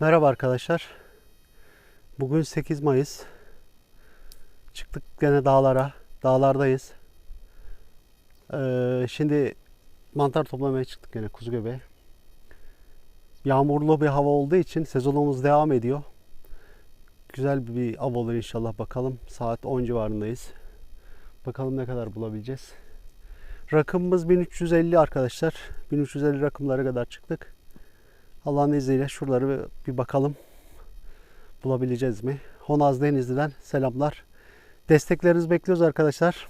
Merhaba arkadaşlar. Bugün 8 Mayıs. Çıktık gene dağlara. Dağlardayız. Ee, şimdi mantar toplamaya çıktık gene kuzu göbeği. Yağmurlu bir hava olduğu için sezonumuz devam ediyor. Güzel bir av olur inşallah bakalım. Saat 10 civarındayız. Bakalım ne kadar bulabileceğiz. Rakımımız 1350 arkadaşlar. 1350 rakımlara kadar çıktık. Allah'ın izniyle şuraları bir- bakalım. Bulabileceğiz mi? Honaz Denizli'den selamlar. Desteklerinizi bekliyoruz arkadaşlar.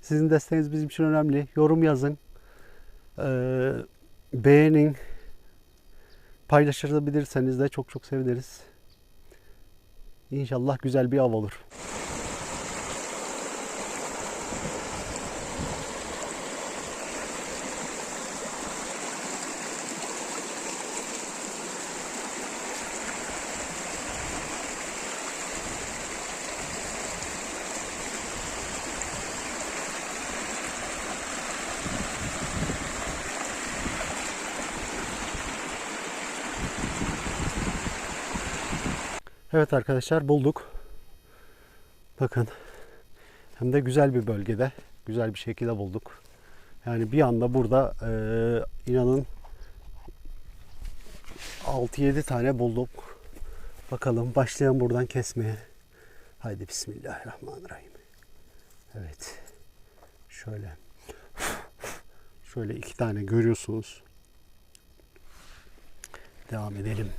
Sizin desteğiniz bizim için önemli. Yorum yazın. Ee, beğenin. Paylaşabilirseniz de çok çok seviniriz. İnşallah güzel bir av olur. Evet arkadaşlar bulduk. Bakın. Hem de güzel bir bölgede. Güzel bir şekilde bulduk. Yani bir anda burada eee, inanın 6-7 tane bulduk. Bakalım başlayalım buradan kesmeye. Haydi Bismillahirrahmanirrahim. Evet. Şöyle. Şöyle iki tane görüyorsunuz. Devam edelim.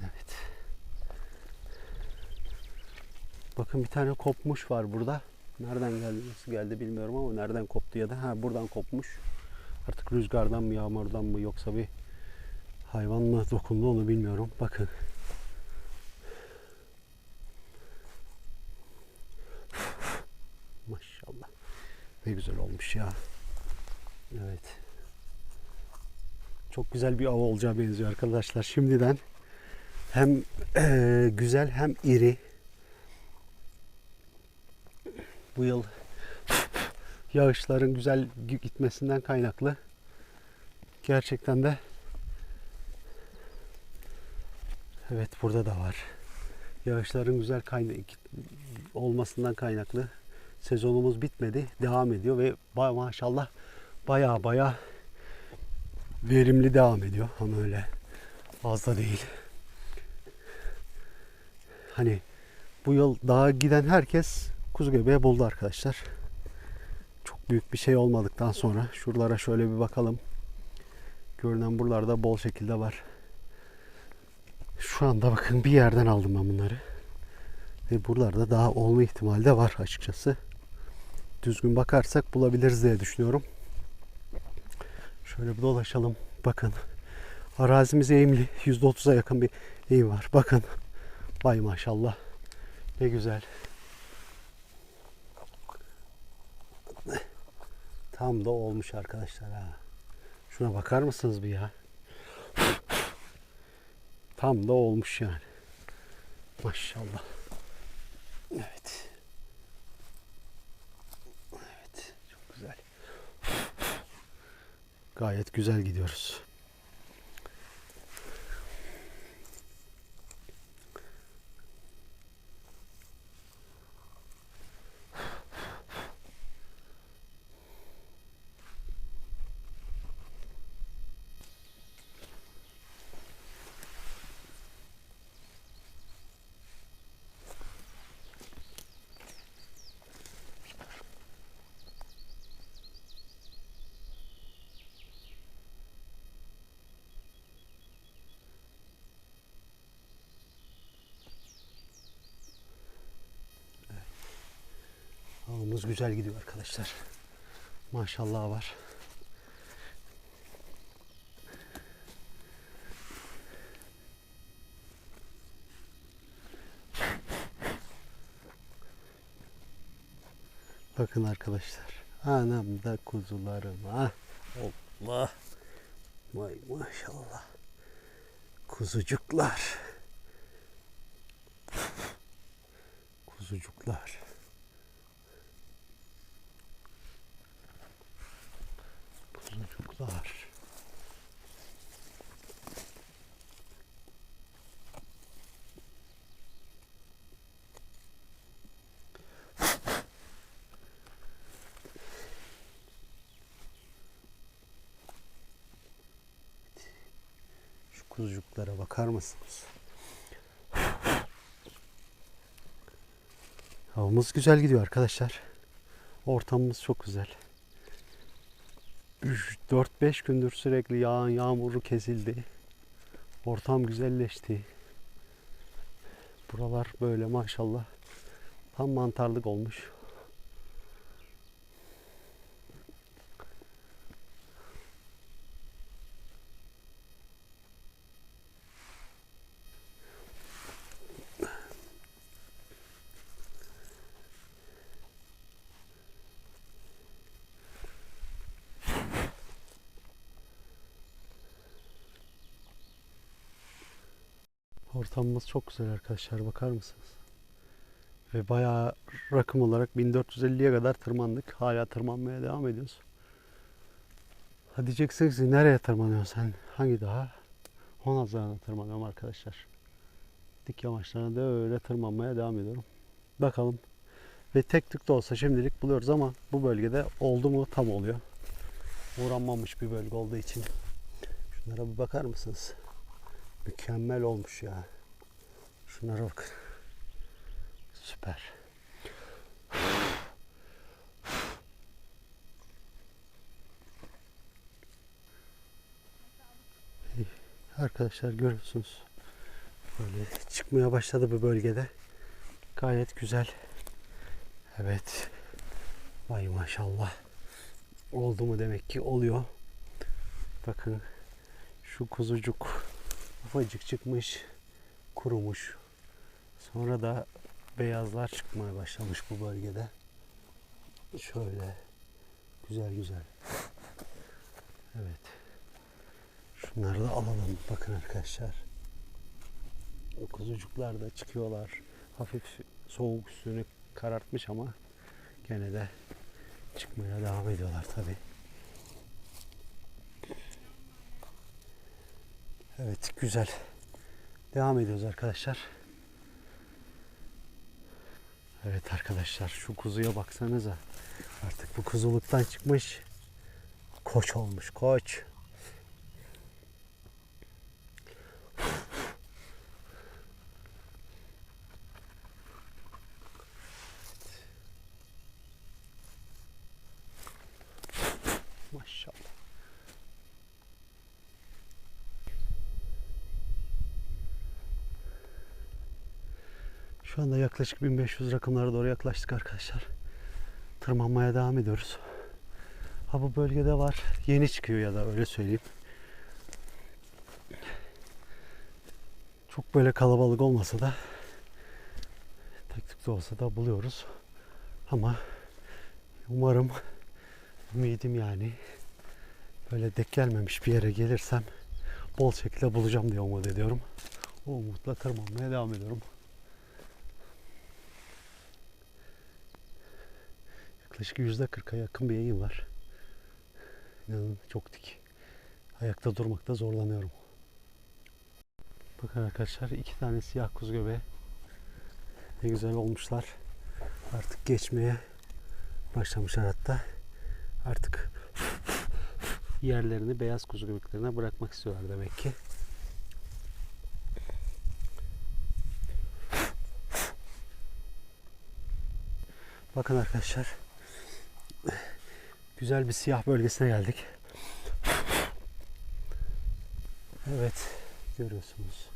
Evet. Bakın bir tane kopmuş var burada. Nereden geldi, nasıl geldi bilmiyorum ama nereden koptu ya da ha buradan kopmuş. Artık rüzgardan mı, yağmurdan mı yoksa bir hayvan mı dokundu onu bilmiyorum. Bakın. Maşallah. Ne güzel olmuş ya. Evet. Çok güzel bir av olacağı benziyor arkadaşlar. Şimdiden hem eee, güzel hem iri. Bu yıl yağışların güzel gitmesinden kaynaklı gerçekten de evet burada da var. Yağışların güzel kayna- olmasından kaynaklı sezonumuz bitmedi. Devam ediyor ve ba- maşallah baya baya verimli devam ediyor ama öyle az da değil. Hani bu yıl dağa giden herkes kuzu göbeği buldu arkadaşlar. Çok büyük bir şey olmadıktan sonra şuralara şöyle bir bakalım. Görünen buralarda bol şekilde var. Şu anda bakın bir yerden aldım ben bunları. Ve buralarda daha olma ihtimali de var açıkçası. Düzgün bakarsak bulabiliriz diye düşünüyorum. Şöyle bir dolaşalım. Bakın. Arazimiz eğimli. %30'a yakın bir eğim var. Bakın. Vay maşallah. Ne güzel. Tam da olmuş arkadaşlar ha. Şuna bakar mısınız bir ya? Tam da olmuş yani. Maşallah. Evet. Evet. Çok güzel. Gayet güzel gidiyoruz. Avımız güzel gidiyor arkadaşlar. Maşallah var. Bakın arkadaşlar. Anam da kuzularım. Ah Allah. Vay maşallah. Kuzucuklar. Kuzucuklar. bulutlar. Şu kuzucuklara bakar mısınız? Havamız güzel gidiyor arkadaşlar. Ortamımız çok güzel. 4-5 gündür sürekli yağan yağmuru kesildi. Ortam güzelleşti. Buralar böyle maşallah tam mantarlık olmuş. Ortamımız çok güzel arkadaşlar bakar mısınız? Ve bayağı rakım olarak 1450'ye kadar tırmandık. Hala tırmanmaya devam ediyoruz. Ha diyeceksiniz nereye tırmanıyorsun sen? Hangi dağa? Honazlarına tırmanıyorum arkadaşlar. Dik yamaçlarına da öyle tırmanmaya devam ediyorum. Bakalım. Ve tek tük de olsa şimdilik buluyoruz ama bu bölgede oldu mu tam oluyor. Uğranmamış bir bölge olduğu için. Şunlara bir bakar mısınız? Mükemmel olmuş ya. Şunlara bakın. Süper. Arkadaşlar görüyorsunuz. Böyle çıkmaya başladı bu bölgede. Gayet güzel. Evet. Vay maşallah. Oldu mu demek ki oluyor. Bakın şu kuzucuk ufacık çıkmış, kurumuş. Sonra da beyazlar çıkmaya başlamış bu bölgede. Şöyle güzel güzel. Evet. Şunları da alalım. Bakın arkadaşlar. O kuzucuklar da çıkıyorlar. Hafif soğuk üstünü karartmış ama gene de çıkmaya devam ediyorlar tabi. Evet güzel. Devam ediyoruz arkadaşlar. Evet arkadaşlar şu kuzuya baksanıza. Artık bu kuzuluktan çıkmış. Koç olmuş koç. Maşallah. Şu anda yaklaşık 1500 rakımlara doğru yaklaştık arkadaşlar. Tırmanmaya devam ediyoruz. Ha bu bölgede var. Yeni çıkıyor ya da öyle söyleyeyim. Çok böyle kalabalık olmasa da tek tük de olsa da buluyoruz. Ama umarım ümidim yani böyle dek gelmemiş bir yere gelirsem bol şekilde bulacağım diye umut ediyorum. O umutla tırmanmaya devam ediyorum. Yaklaşık yüzde kırka yakın bir eğim var. İnanın çok dik. Ayakta durmakta zorlanıyorum. Bakın arkadaşlar iki tane siyah kuzu göbeği. Ne güzel olmuşlar. Artık geçmeye başlamışlar hatta. Artık yerlerini beyaz kuzu göbeklerine bırakmak istiyorlar demek ki. Bakın arkadaşlar. Güzel bir siyah bölgesine geldik. Evet, görüyorsunuz.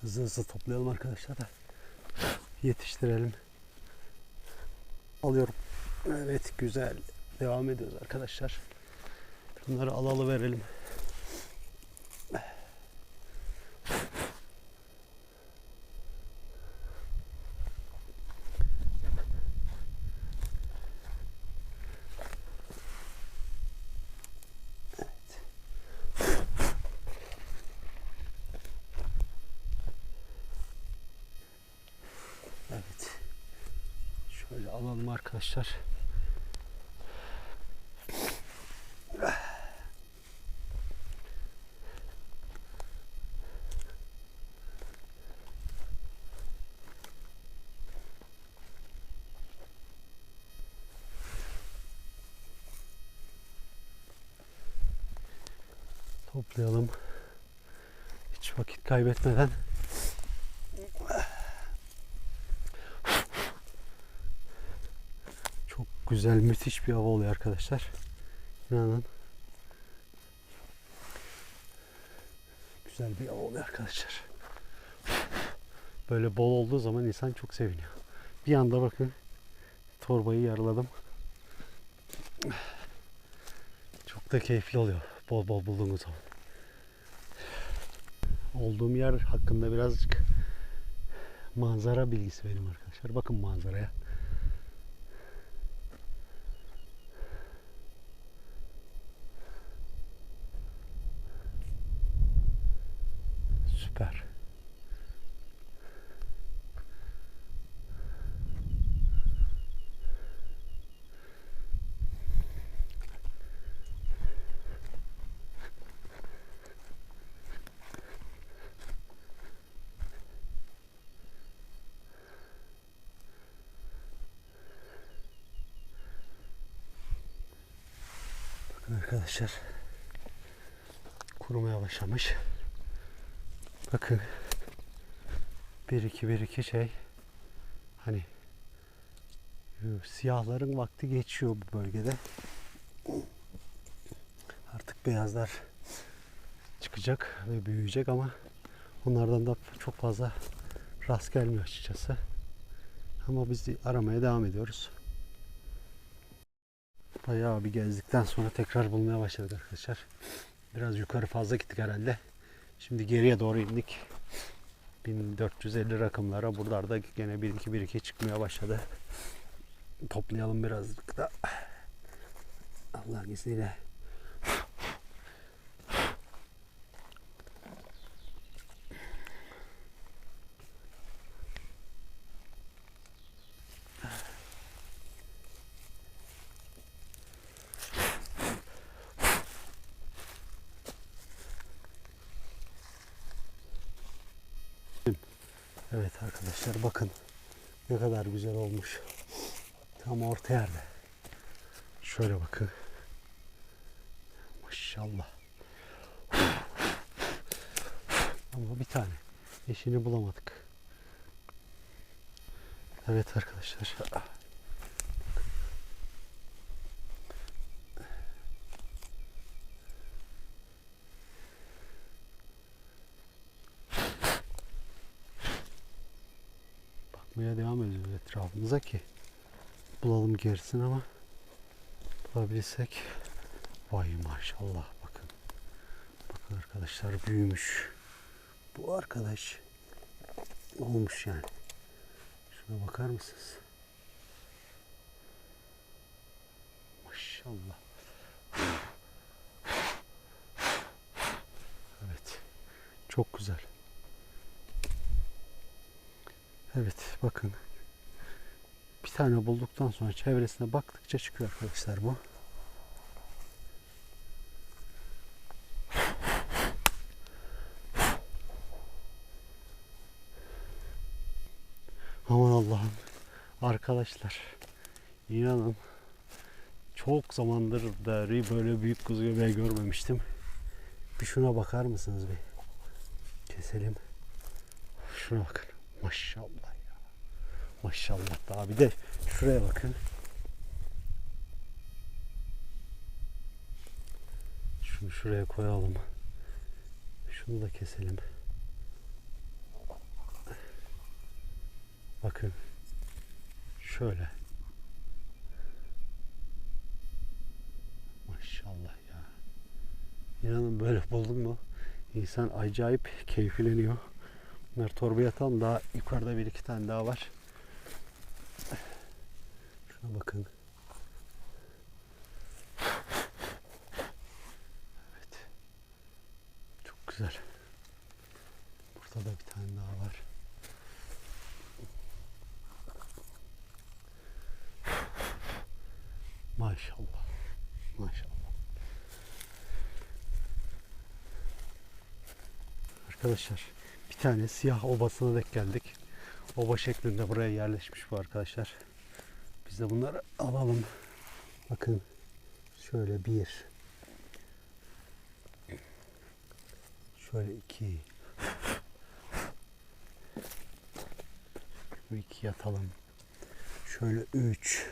Hızlı hızlı toplayalım arkadaşlar da yetiştirelim. Alıyorum. Evet güzel. Devam ediyoruz arkadaşlar. Bunları alalı verelim. arkadaşlar. Toplayalım. Hiç vakit kaybetmeden. Güzel, müthiş bir hava oluyor arkadaşlar. İnanın. Güzel bir hava oluyor arkadaşlar. Böyle bol olduğu zaman insan çok seviniyor. Bir anda bakın torbayı yarıladım. Çok da keyifli oluyor bol bol bulduğumuz zaman. Olduğum yer hakkında birazcık manzara bilgisi vereyim arkadaşlar. Bakın manzaraya. Süper. Bakın arkadaşlar. Kurumaya başlamış. Bakın. Bir iki bir iki şey. Hani e, siyahların vakti geçiyor bu bölgede. Artık beyazlar çıkacak ve büyüyecek ama onlardan da çok fazla rast gelmiyor açıkçası. Ama biz aramaya devam ediyoruz. Bayağı bir gezdikten sonra tekrar bulmaya başladık arkadaşlar. Biraz yukarı fazla gittik herhalde. Şimdi geriye doğru indik. 1450 rakımlara. Buralarda gene 1-2-1-2 çıkmaya başladı. Toplayalım birazcık da. Allah'ın izniyle. Evet arkadaşlar bakın ne kadar güzel olmuş. Tam orta yerde. Şöyle bakın. Maşallah. Ama bir tane. Eşini bulamadık. Evet arkadaşlar. Bakmaya devam ediyoruz etrafımıza ki bulalım gerisini ama bulabilirsek vay maşallah bakın. Bakın arkadaşlar büyümüş. Bu arkadaş olmuş yani. Şuna bakar mısınız? Maşallah. Evet. Çok güzel. Evet bakın. Bir tane bulduktan sonra çevresine baktıkça çıkıyor arkadaşlar bu. Aman Allah'ım. Arkadaşlar inanın çok zamandır da böyle büyük kuzu göbeği görmemiştim. Bir şuna bakar mısınız bir? Keselim. Şuna bakın. Maşallah ya. Maşallah daha bir de şuraya bakın. Şunu şuraya koyalım. Şunu da keselim. Bakın. Şöyle. Maşallah ya. İnanın böyle buldum mu insan acayip keyifleniyor. Bunları torbaya atalım. Daha yukarıda bir iki tane daha var. Şuna bakın. Evet. Çok güzel. Burada da bir tane daha var. Maşallah. Maşallah. Arkadaşlar bir tane siyah obasına denk geldik. Oba şeklinde buraya yerleşmiş bu arkadaşlar. Biz de bunları alalım. Bakın şöyle bir Şöyle iki. Şu iki yatalım. Şöyle üç.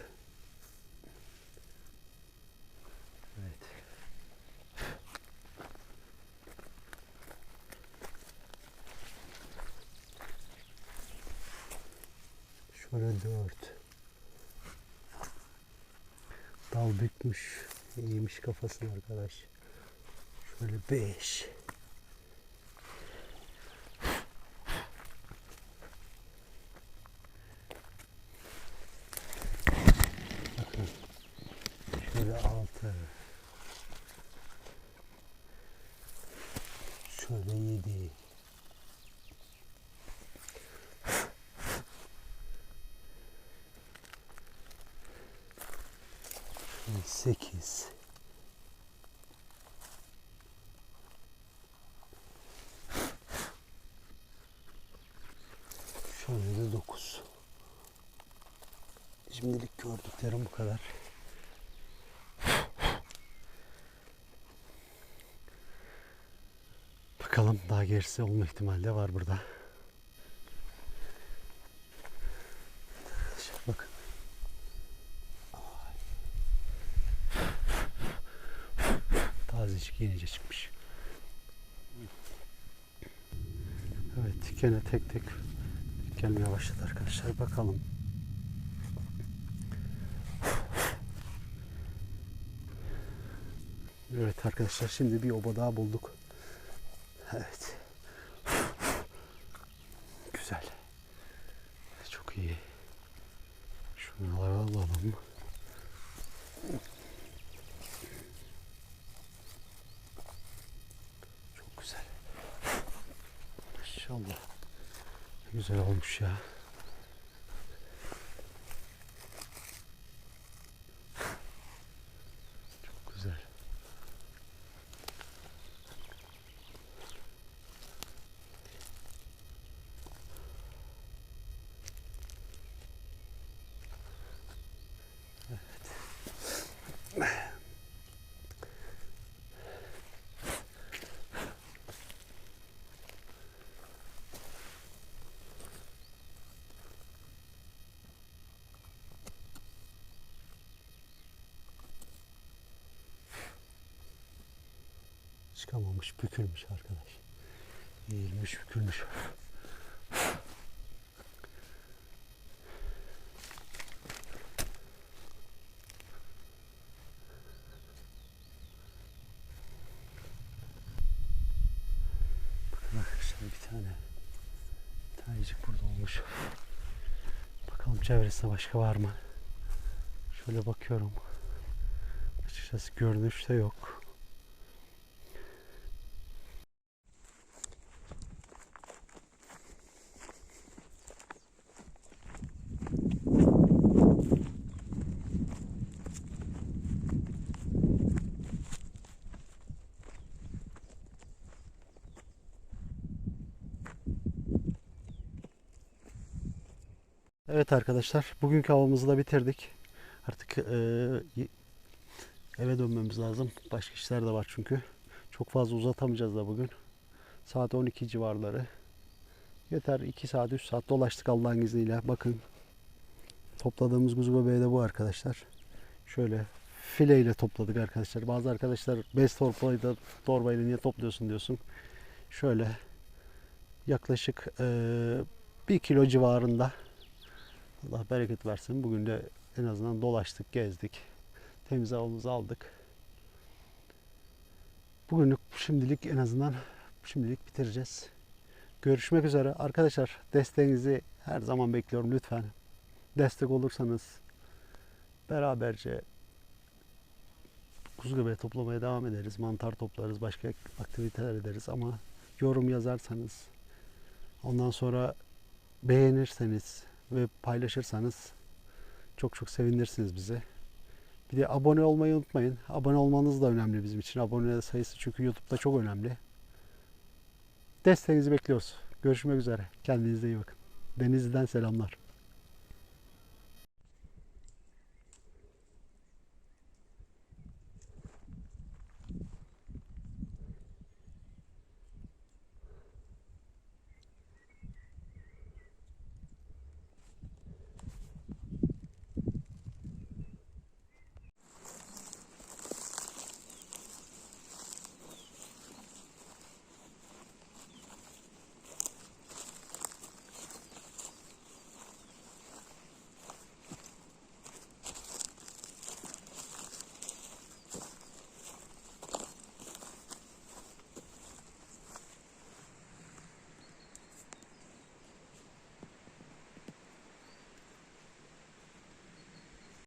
Evet. Şöyle dört. Dal bükmüş. İyiymiş kafasını arkadaş. Şöyle beş. Bakın. Şöyle altı. Şöyle yedi. Şöyle sekiz. Şöyle de dokuz. Şimdilik gördüklerim bu kadar. Bakalım daha gerisi olma ihtimali de var burada. Arkadaşlar bakın. Tazecik yenice çıkmış. Evet gene tek tek gelmeye başladı arkadaşlar. Bakalım. Evet arkadaşlar şimdi bir oba daha bulduk. Evet. Güzel. Çok iyi. Şunları alalım. Çok güzel. Maşallah. Ne Güzel olmuş ya. Çok güzel. Çıkamamış, bükülmüş arkadaş. Eğilmiş, bükülmüş. Bakın arkadaşlar bir tane tanecik burada olmuş. Bakalım çevresinde başka var mı? Şöyle bakıyorum. Açıkçası görünüşte yok. Evet arkadaşlar, bugünkü avımızı da bitirdik. Artık y- eve dönmemiz lazım. Başka işler de var çünkü. Çok fazla uzatamayacağız da bugün. Saat 12 civarları. Yeter 2 saat 3 saat dolaştık Allah'ın izniyle. Bakın topladığımız kuzu bebeği de bu arkadaşlar. Şöyle fileyle topladık arkadaşlar. Bazı arkadaşlar bez torbayla, torbayla niye topluyorsun diyorsun. Şöyle yaklaşık 1 kilo civarında Allah bereket versin. Bugün de en azından dolaştık, gezdik. Temiz avımızı aldık. Bugünlük şimdilik en azından şimdilik bitireceğiz. Görüşmek üzere. Arkadaşlar desteğinizi her zaman bekliyorum lütfen. Destek olursanız beraberce kuzu göbeği toplamaya devam ederiz. Mantar toplarız, başka aktiviteler ederiz ama yorum yazarsanız ondan sonra beğenirseniz ve paylaşırsanız çok çok sevinirsiniz bizi. Bir de abone olmayı unutmayın. Abone olmanız da önemli bizim için. Abone sayısı çünkü YouTube'da çok önemli. Desteğinizi bekliyoruz. Görüşmek üzere. Kendinize iyi bakın. Denizli'den selamlar.